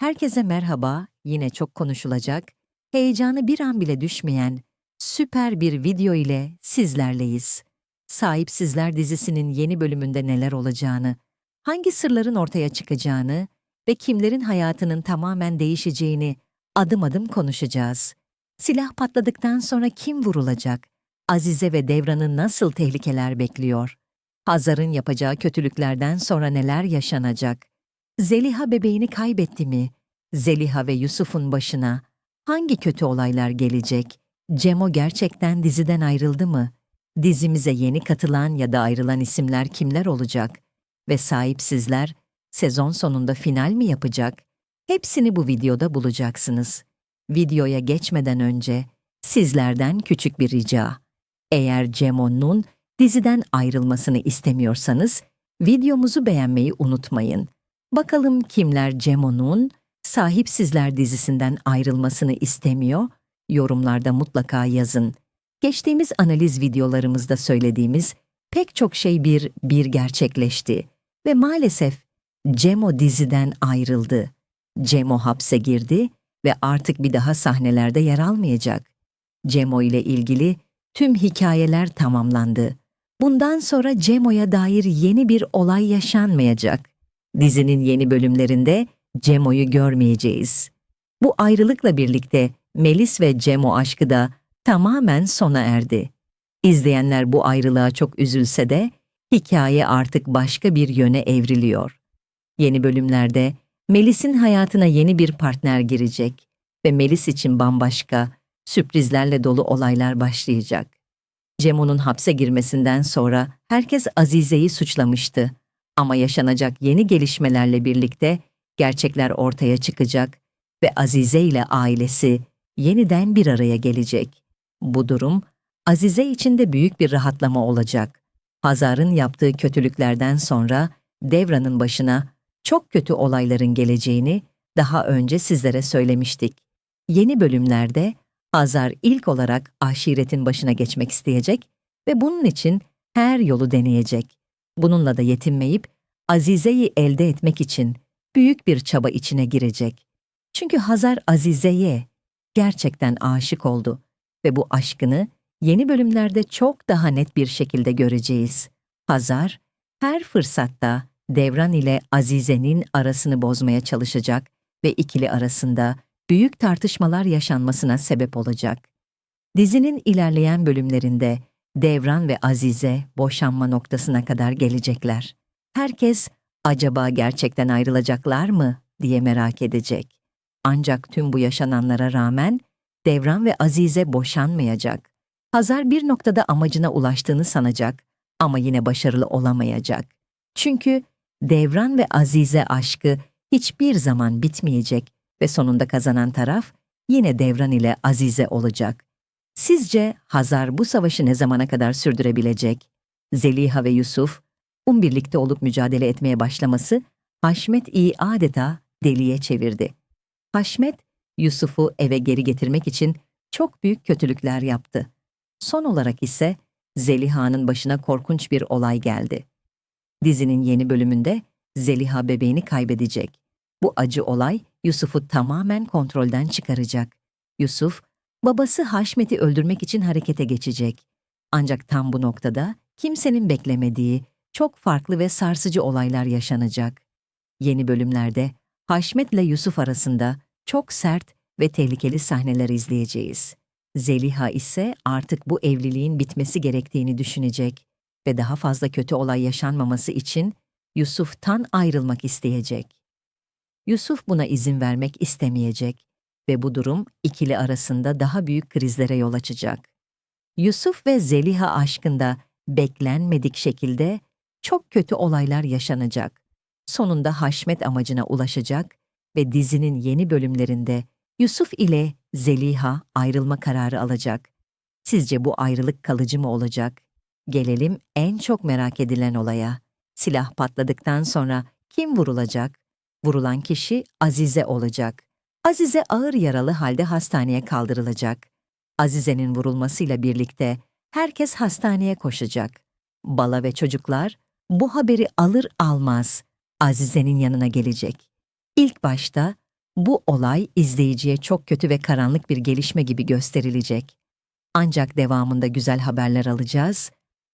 Herkese merhaba, yine çok konuşulacak, heyecanı bir an bile düşmeyen süper bir video ile sizlerleyiz. Sahipsizler dizisinin yeni bölümünde neler olacağını, hangi sırların ortaya çıkacağını ve kimlerin hayatının tamamen değişeceğini adım adım konuşacağız. Silah patladıktan sonra kim vurulacak? Azize ve Devran'ı nasıl tehlikeler bekliyor? Hazar'ın yapacağı kötülüklerden sonra neler yaşanacak? Zeliha bebeğini kaybetti mi? Zeliha ve Yusuf'un başına hangi kötü olaylar gelecek? Cemo gerçekten diziden ayrıldı mı? Dizimize yeni katılan ya da ayrılan isimler kimler olacak? Ve sahipsizler sezon sonunda final mi yapacak? Hepsini bu videoda bulacaksınız. Videoya geçmeden önce sizlerden küçük bir rica. Eğer Cemo'nun diziden ayrılmasını istemiyorsanız videomuzu beğenmeyi unutmayın. Bakalım kimler Cemo'nun Sahipsizler dizisinden ayrılmasını istemiyor? Yorumlarda mutlaka yazın. Geçtiğimiz analiz videolarımızda söylediğimiz pek çok şey bir bir gerçekleşti ve maalesef Cemo diziden ayrıldı. Cemo hapse girdi ve artık bir daha sahnelerde yer almayacak. Cemo ile ilgili tüm hikayeler tamamlandı. Bundan sonra Cemo'ya dair yeni bir olay yaşanmayacak. Dizinin yeni bölümlerinde Cemo'yu görmeyeceğiz. Bu ayrılıkla birlikte Melis ve Cemo aşkı da tamamen sona erdi. İzleyenler bu ayrılığa çok üzülse de hikaye artık başka bir yöne evriliyor. Yeni bölümlerde Melis'in hayatına yeni bir partner girecek ve Melis için bambaşka, sürprizlerle dolu olaylar başlayacak. Cemo'nun hapse girmesinden sonra herkes Azize'yi suçlamıştı. Ama yaşanacak yeni gelişmelerle birlikte gerçekler ortaya çıkacak ve Azize ile ailesi yeniden bir araya gelecek. Bu durum Azize için de büyük bir rahatlama olacak. Hazar'ın yaptığı kötülüklerden sonra Devran'ın başına çok kötü olayların geleceğini daha önce sizlere söylemiştik. Yeni bölümlerde Hazar ilk olarak aşiretin başına geçmek isteyecek ve bunun için her yolu deneyecek. Bununla da yetinmeyip Azize'yi elde etmek için büyük bir çaba içine girecek. Çünkü Hazar Azize'ye gerçekten aşık oldu ve bu aşkını yeni bölümlerde çok daha net bir şekilde göreceğiz. Hazar her fırsatta Devran ile Azize'nin arasını bozmaya çalışacak ve ikili arasında büyük tartışmalar yaşanmasına sebep olacak. Dizinin ilerleyen bölümlerinde Devran ve Azize boşanma noktasına kadar gelecekler. Herkes acaba gerçekten ayrılacaklar mı diye merak edecek. Ancak tüm bu yaşananlara rağmen Devran ve Azize boşanmayacak. Hazar bir noktada amacına ulaştığını sanacak ama yine başarılı olamayacak. Çünkü Devran ve Azize aşkı hiçbir zaman bitmeyecek ve sonunda kazanan taraf yine Devran ile Azize olacak. Sizce Hazar bu savaşı ne zamana kadar sürdürebilecek? Zeliha ve Yusuf un birlikte olup mücadele etmeye başlaması Haşmet iyi adeta deliye çevirdi. Haşmet, Yusuf'u eve geri getirmek için çok büyük kötülükler yaptı. Son olarak ise Zeliha'nın başına korkunç bir olay geldi. Dizinin yeni bölümünde Zeliha bebeğini kaybedecek. Bu acı olay Yusuf'u tamamen kontrolden çıkaracak. Yusuf, babası Haşmet'i öldürmek için harekete geçecek. Ancak tam bu noktada kimsenin beklemediği çok farklı ve sarsıcı olaylar yaşanacak. Yeni bölümlerde Haşmet ile Yusuf arasında çok sert ve tehlikeli sahneler izleyeceğiz. Zeliha ise artık bu evliliğin bitmesi gerektiğini düşünecek ve daha fazla kötü olay yaşanmaması için Yusuf'tan ayrılmak isteyecek. Yusuf buna izin vermek istemeyecek ve bu durum ikili arasında daha büyük krizlere yol açacak. Yusuf ve Zeliha aşkında beklenmedik şekilde çok kötü olaylar yaşanacak. Sonunda Haşmet amacına ulaşacak ve dizinin yeni bölümlerinde Yusuf ile Zeliha ayrılma kararı alacak. Sizce bu ayrılık kalıcı mı olacak? Gelelim en çok merak edilen olaya. Silah patladıktan sonra kim vurulacak? Vurulan kişi Azize olacak. Azize ağır yaralı halde hastaneye kaldırılacak. Azize'nin vurulmasıyla birlikte herkes hastaneye koşacak. Bala ve çocuklar bu haberi alır almaz Azize'nin yanına gelecek. İlk başta Bu olay izleyiciye çok kötü ve karanlık bir gelişme gibi gösterilecek. Ancak devamında güzel haberler alacağız.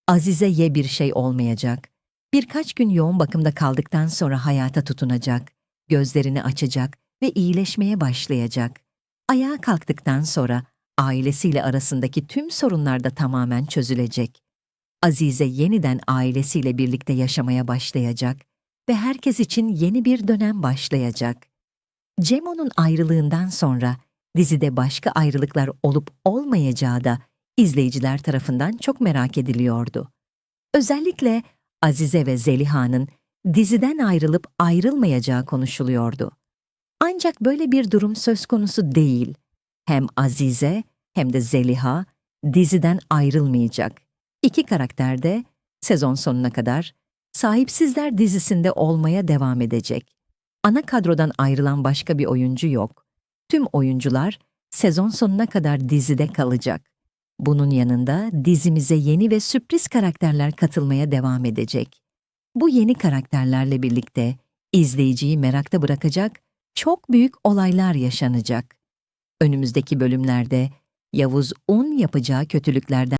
Azize'ye bir şey olmayacak. Birkaç gün yoğun bakımda kaldıktan sonra hayata tutunacak, gözlerini açacak ve iyileşmeye başlayacak. Ayağa kalktıktan sonra ailesiyle arasındaki tüm sorunlar da tamamen çözülecek. Azize yeniden ailesiyle birlikte yaşamaya başlayacak ve herkes için yeni bir dönem başlayacak. Cemo'nun ayrılığından sonra dizide başka ayrılıklar olup olmayacağı da izleyiciler tarafından çok merak ediliyordu. Özellikle Azize ve Zeliha'nın diziden ayrılıp ayrılmayacağı konuşuluyordu. Ancak böyle bir durum söz konusu değil. Hem Azize hem de Zeliha diziden ayrılmayacak. İki karakter de sezon sonuna kadar Sahipsizler dizisinde olmaya devam edecek. Ana kadrodan ayrılan başka bir oyuncu yok. Tüm oyuncular sezon sonuna kadar dizide kalacak. Bunun yanında dizimize yeni ve sürpriz karakterler katılmaya devam edecek. Bu yeni karakterlerle birlikte izleyiciyi merakta bırakacak çok büyük olaylar yaşanacak. Önümüzdeki bölümlerde Yavuz Un yapacağı kötülüklerden